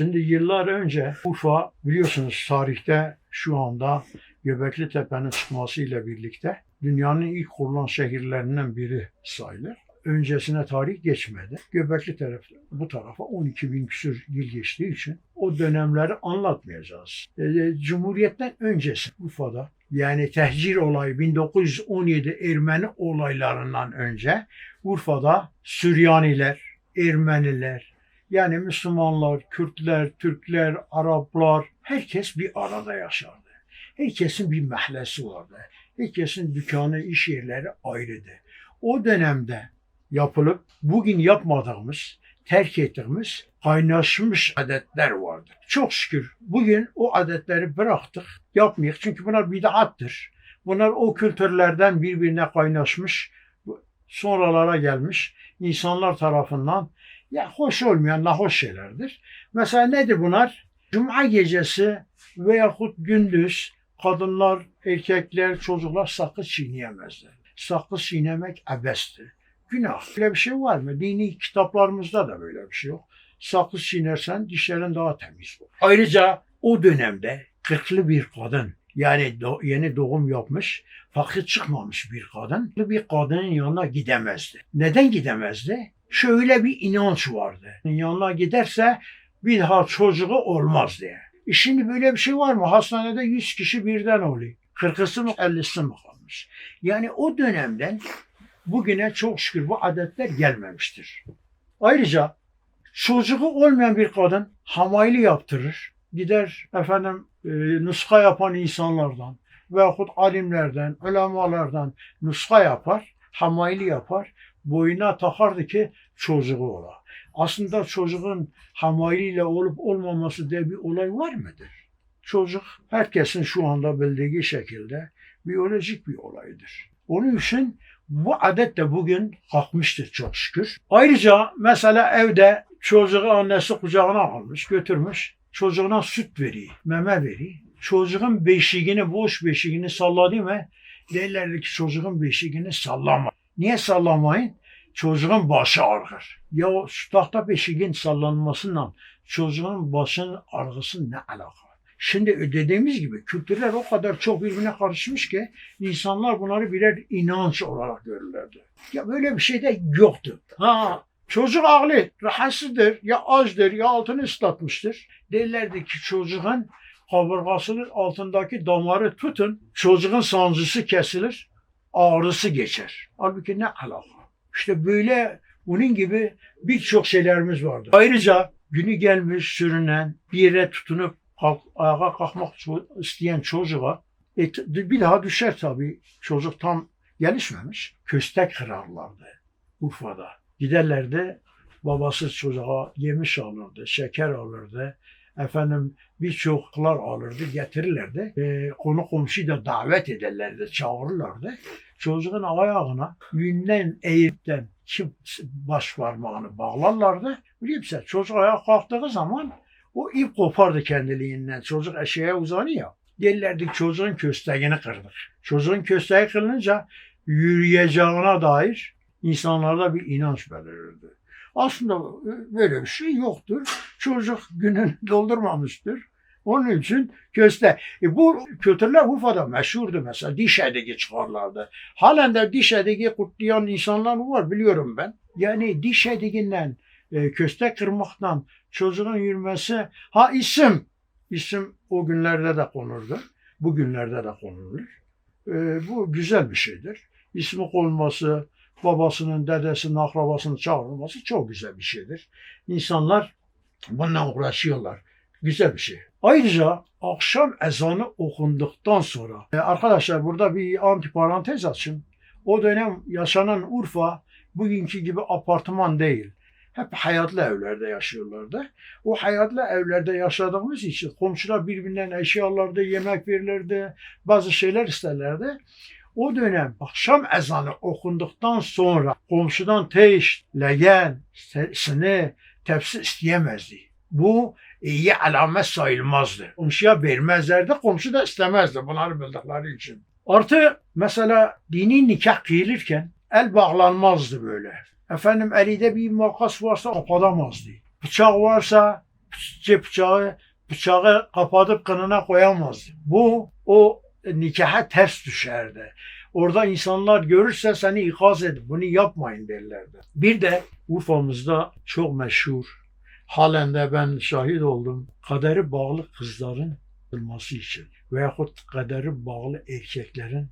Şimdi yıllar önce Urfa biliyorsunuz tarihte şu anda Göbekli Tepe'nin çıkmasıyla birlikte dünyanın ilk kurulan şehirlerinden biri sayılır. Öncesine tarih geçmedi. Göbekli taraf, bu tarafa 12 bin küsur yıl geçtiği için o dönemleri anlatmayacağız. E, Cumhuriyet'ten öncesi Urfa'da yani tehcir olayı 1917 Ermeni olaylarından önce Urfa'da Süryaniler, Ermeniler, yani Müslümanlar, Kürtler, Türkler, Araplar herkes bir arada yaşardı. Herkesin bir mahallesi vardı. Herkesin dükkanı, iş yerleri ayrıydı. O dönemde yapılıp bugün yapmadığımız, terk ettiğimiz kaynaşmış adetler vardır. Çok şükür bugün o adetleri bıraktık, yapmıyoruz. Çünkü bunlar bid'attır. Bunlar o kültürlerden birbirine kaynaşmış, sonralara gelmiş insanlar tarafından ya hoş olmayan nahoş şeylerdir. Mesela nedir bunlar? Cuma gecesi veyahut gündüz kadınlar, erkekler, çocuklar sakız çiğneyemezler. Sakız çiğnemek abestir. Günah. Böyle bir şey var mı? Dini kitaplarımızda da böyle bir şey yok. Sakız çiğnersen dişlerin daha temiz olur. Ayrıca o dönemde kırklı bir kadın yani do- yeni doğum yapmış fakat çıkmamış bir kadın bir kadının yanına gidemezdi. Neden gidemezdi? Şöyle bir inanç vardı. Yanına giderse bir daha çocuğu olmaz diye. E şimdi böyle bir şey var mı? Hastanede 100 kişi birden oluyor. 40'sı mı 50'si mi kalmış? Yani o dönemden bugüne çok şükür bu adetler gelmemiştir. Ayrıca çocuğu olmayan bir kadın hamaylı yaptırır. Gider efendim e, nuska yapan insanlardan veyahut alimlerden, ulemalardan nuska yapar, hamaylı yapar. Boyuna takardı ki çocuğu ola. Aslında çocuğun hamayliyle olup olmaması diye bir olay var mıdır? Çocuk herkesin şu anda bildiği şekilde biyolojik bir olaydır. Onun için bu adet de bugün kalkmıştır çok şükür. Ayrıca mesela evde çocuğu annesi kucağına almış, götürmüş. Çocuğuna süt veriyor, meme veriyor. Çocuğun beşiğini, boş beşiğini salladı mı derlerdi ki çocuğun beşiğini sallama. Niye sallamayın? Çocuğun başı ağrır. Ya şu tahta beşiğin sallanmasıyla çocuğun başının ağrısı ne alaka? Şimdi dediğimiz gibi kültürler o kadar çok birbirine karışmış ki insanlar bunları birer inanç olarak görürlerdi. Ya böyle bir şey de yoktu. Ha çocuk ağlı, rahatsızdır, ya açdır, ya altını ıslatmıştır. Derlerdi ki çocuğun kaburgasının altındaki damarı tutun, çocuğun sancısı kesilir, ağrısı geçer. Halbuki ne alaka? İşte böyle bunun gibi birçok şeylerimiz vardı. Ayrıca günü gelmiş sürünen bir yere tutunup kalk, ayağa kalkmak isteyen çocuğa e, bir daha düşer tabii. Çocuk tam gelişmemiş. Köstek kırarlardı Urfa'da. Giderlerdi babası çocuğa yemiş alırdı, şeker alırdı. Efendim birçoklar alırdı, getirirlerdi. E, konu komşuyu da davet ederlerdi, çağırırlardı. Çocuğun ayağına yünden eğipten kim baş parmağını bağlarlardı. Biliyor musun? Çocuk ayağa kalktığı zaman o ip kopardı kendiliğinden. Çocuk eşeğe uzanıyor. Derlerdi çocuğun kösteğini kırdık. Çocuğun kösteği kırılınca yürüyeceğine dair insanlarda bir inanç belirirdi. Aslında böyle bir şey yoktur. Çocuk gününü doldurmamıştır. Onun için köste. E bu kültürler Urfa'da meşhurdu mesela. Diş edigi çıkarlardı. Halen de diş edigi kutlayan insanlar var biliyorum ben. Yani diş ediginden, e, köste kırmaktan çocuğun yürümesi. Ha isim. İsim o günlerde de konurdu. Bugünlerde de konulur. E, bu güzel bir şeydir. İsmi konulması, babasının, dedesinin, akrabasının çağrılması çok güzel bir şeydir. İnsanlar bununla uğraşıyorlar. Güzel bir şey. Ayrıca akşam ezanı okunduktan sonra e, arkadaşlar burada bir antiparantez açın. O dönem yaşanan Urfa bugünkü gibi apartman değil. Hep hayatlı evlerde yaşıyorlardı. O hayatlı evlerde yaşadığımız için komşular birbirinden eşyalarda yemek verirlerdi, bazı şeyler isterlerdi. O dönem akşam ezanı okunduktan sonra komşudan teş, leğen, sini, tepsi isteyemezdi. Bu iyi alamet sayılmazdı. Komşuya vermezlerdi, komşu da istemezdi bunları bildikleri için. Artı mesela dini nikah kıyılırken el bağlanmazdı böyle. Efendim elinde bir makas varsa kapatamazdı. Bıçak varsa cep bıçağı bıçağı kapatıp kınına koyamazdı. Bu o nikaha ters düşerdi. Orada insanlar görürse seni ikaz edip bunu yapmayın derlerdi. Bir de Urfa'mızda çok meşhur, halen de ben şahit oldum, kaderi bağlı kızların açılması için veyahut kaderi bağlı erkeklerin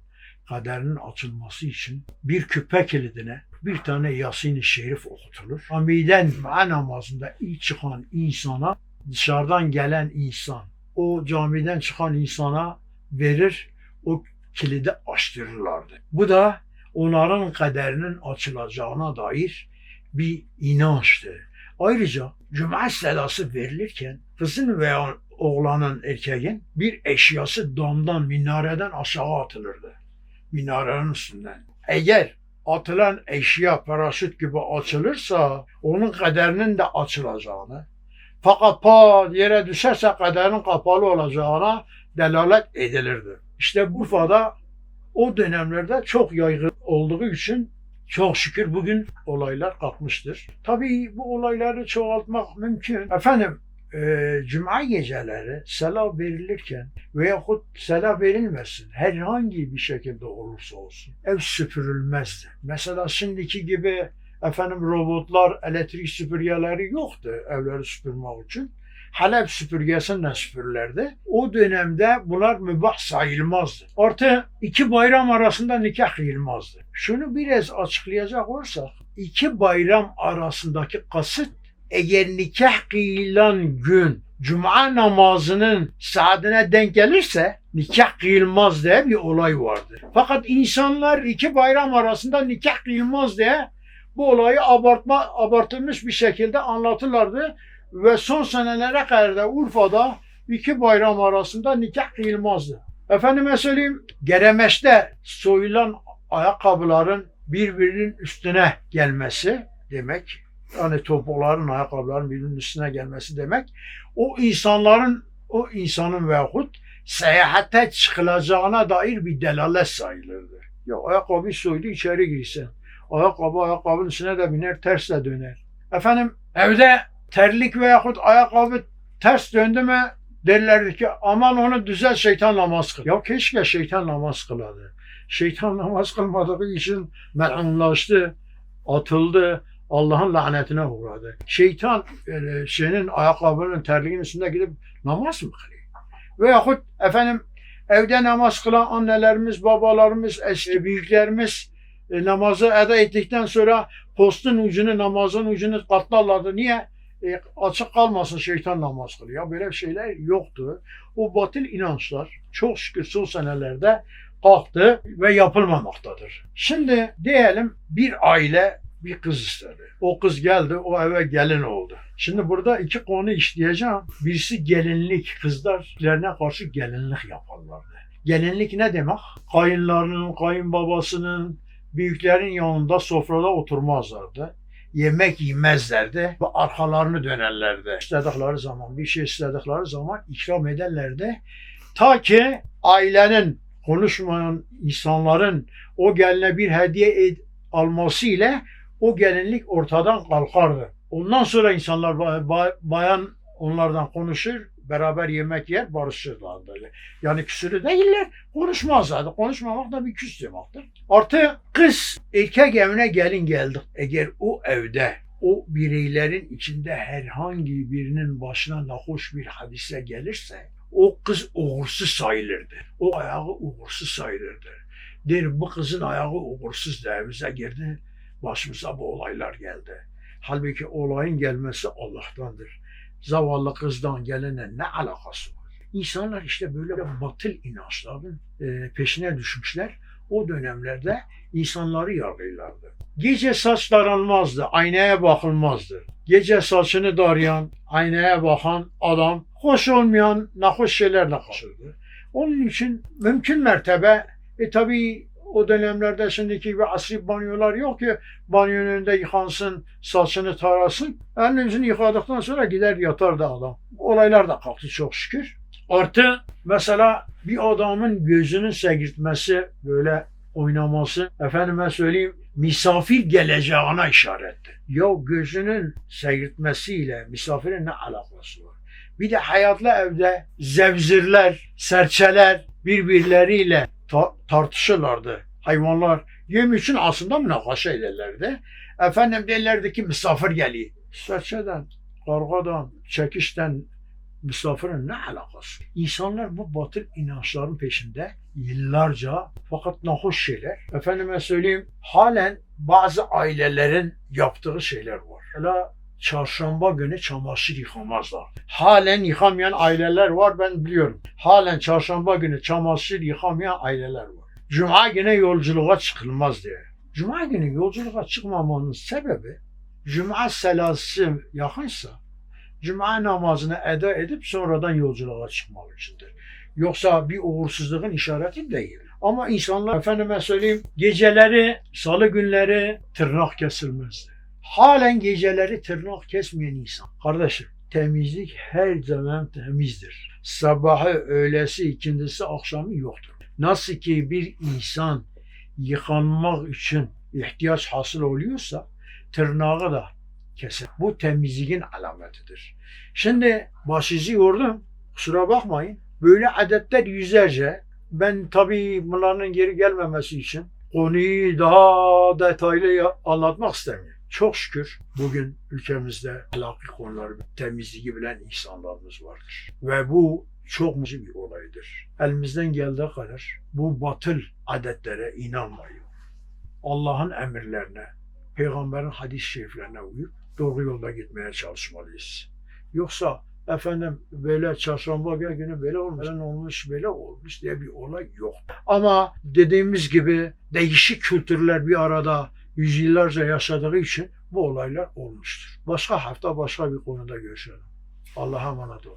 kaderinin açılması için bir küpe kilidine bir tane Yasin-i Şerif okutulur. Hamiden namazında ilk çıkan insana dışarıdan gelen insan o camiden çıkan insana verir o kilidi açtırırlardı. Bu da onların kaderinin açılacağına dair bir inançtı. Ayrıca cuma sedası verilirken kızın veya oğlanın erkeğin bir eşyası damdan minareden aşağı atılırdı. Minarenin üstünden. Eğer atılan eşya paraşüt gibi açılırsa onun kaderinin de açılacağını fakat pa yere düşerse kaderin kapalı olacağına delalet edilirdi. İşte Urfa'da o dönemlerde çok yaygın olduğu için çok şükür bugün olaylar kalkmıştır. Tabii bu olayları çoğaltmak mümkün. Efendim e, cuma geceleri selam verilirken veyahut selam verilmesin herhangi bir şekilde olursa olsun ev süpürülmezdi. Mesela şimdiki gibi efendim robotlar, elektrik süpürgeleri yoktu evleri süpürmek için. Halep süpürgesiyle süpürürlerdi. O dönemde bunlar mübah sayılmazdı. Artı iki bayram arasında nikah kıyılmazdı. Şunu biraz açıklayacak olursak, iki bayram arasındaki kasıt eğer nikah kıyılan gün Cuma namazının saatine denk gelirse nikah kıyılmaz diye bir olay vardı. Fakat insanlar iki bayram arasında nikah kıyılmaz diye bu olayı abartma, abartılmış bir şekilde anlatırlardı. Ve son senelere kadar da Urfa'da iki bayram arasında nikah kıyılmazdı. Efendime söyleyeyim, Geremeş'te soyulan ayakkabıların birbirinin üstüne gelmesi demek. Yani topukların, ayakkabıların birbirinin üstüne gelmesi demek. O insanların, o insanın veyahut seyahate çıkılacağına dair bir delalet sayılırdı. Ya ayakkabı soydu içeri girsen. Ayakkabı ayakkabının üstüne de biner tersle döner. Efendim evde terlik veyahut ayakkabı ters döndü mü derlerdi ki aman onu düzel şeytan namaz kıl. Ya keşke şeytan namaz kıladı. Şeytan namaz kılmadığı için melunlaştı, atıldı, Allah'ın lanetine uğradı. Şeytan e, senin ayakkabının terliğin üstünde gidip namaz mı kılıyor? Veyahut efendim evde namaz kılan annelerimiz, babalarımız, eski büyüklerimiz e, namazı eda ettikten sonra postun ucunu, namazın ucunu katlarlardı. Niye? E, açık kalmasın şeytan namaz kılıyor. Ya böyle şeyler yoktu. O batıl inançlar çok şükür son senelerde kalktı ve yapılmamaktadır. Şimdi diyelim bir aile bir kız istedi. O kız geldi, o eve gelin oldu. Şimdi burada iki konu işleyeceğim. Birisi gelinlik. Kızlar üzerine karşı gelinlik yaparlardı. Gelinlik ne demek? Kayınlarının, kayınbabasının, büyüklerin yanında sofrada oturmazlardı. Yemek yemezlerdi ve arkalarını dönerlerdi. İstedikleri zaman, bir şey istedikleri zaman ikram ederlerdi. Ta ki ailenin, konuşmayan insanların o geline bir hediye ed- alması ile o gelinlik ortadan kalkardı. Ondan sonra insanlar ba- ba- bayan onlardan konuşur, beraber yemek yer, barışırlardı. Yani küsürü değiller, konuşmazlardı. Konuşmamak da bir küs demektir. Artı kız erkek evine gelin geldik. Eğer o evde o bireylerin içinde herhangi birinin başına nahoş bir hadise gelirse o kız uğursuz sayılırdı. O ayağı uğursuz sayılırdı. Der bu kızın ayağı uğursuz evimize girdi. Başımıza bu olaylar geldi. Halbuki olayın gelmesi Allah'tandır. Zavallı kızdan gelene ne alakası var? İnsanlar işte böyle batıl inançların e, peşine düşmüşler. O dönemlerde insanları yargılardı. Gece saç taranmazdı, aynaya bakılmazdı. Gece saçını darayan, aynaya bakan adam hoş olmayan nahoş şeylerle karşıladı. Onun için mümkün mertebe e tabii o dönemlerde şimdiki gibi asri banyolar yok ki banyonun önünde yıkansın, saçını tarasın. Elini yüzünü yıkadıktan sonra gider yatar da adam. Olaylar da kalktı çok şükür. Artı mesela bir adamın gözünün sekirtmesi böyle oynaması, efendime söyleyeyim misafir geleceğine işarettir. Ya gözünün seyirtmesiyle misafirin ne alakası var? Bir de hayatlı evde zevzirler, serçeler birbirleriyle ta- tartışırlardı. Hayvanlar yem için aslında münakaşa ederlerdi. Efendim derlerdi ki misafir geliyor. Serçeden, kargadan, çekişten misafirin ne alakası? İnsanlar bu batıl inançların peşinde yıllarca fakat nahoş şeyler. Efendime söyleyeyim halen bazı ailelerin yaptığı şeyler var. Hala çarşamba günü çamaşır yıkamazlar. Halen yıkamayan aileler var ben biliyorum. Halen çarşamba günü çamaşır yıkamayan aileler var. Cuma günü yolculuğa çıkılmaz diye. Cuma günü yolculuğa çıkmamanın sebebi Cuma selası yakınsa Cuma namazını eda edip sonradan yolculuğa çıkmak içindir. Yoksa bir uğursuzluğun işareti değil. Ama insanlar efendime söyleyeyim geceleri, salı günleri tırnak kesilmezdi. Halen geceleri tırnak kesmeyen insan. Kardeşim temizlik her zaman temizdir. Sabahı, öğlesi, ikindisi, akşamı yoktur. Nasıl ki bir insan yıkanmak için ihtiyaç hasıl oluyorsa tırnağı da keser. Bu temizliğin alametidir. Şimdi başınızı yordum. Kusura bakmayın. Böyle adetler yüzlerce. Ben tabii bunların geri gelmemesi için konuyu daha detaylı anlatmak istemiyorum. Çok şükür bugün ülkemizde ahlaki konuları temizliği bilen insanlarımız vardır. Ve bu çok mühim bir olaydır. Elimizden geldiği kadar bu batıl adetlere inanmayın. Allah'ın emirlerine, peygamberin hadis-i şeriflerine uyup doğru yolda gitmeye çalışmalıyız. Yoksa efendim böyle çarşamba günü böyle olmuş, böyle olmuş, böyle olmuş diye bir olay yok. Ama dediğimiz gibi değişik kültürler bir arada yüzyıllarca yaşadığı için bu olaylar olmuştur. Başka hafta başka bir konuda görüşelim. Allah'a emanet olun.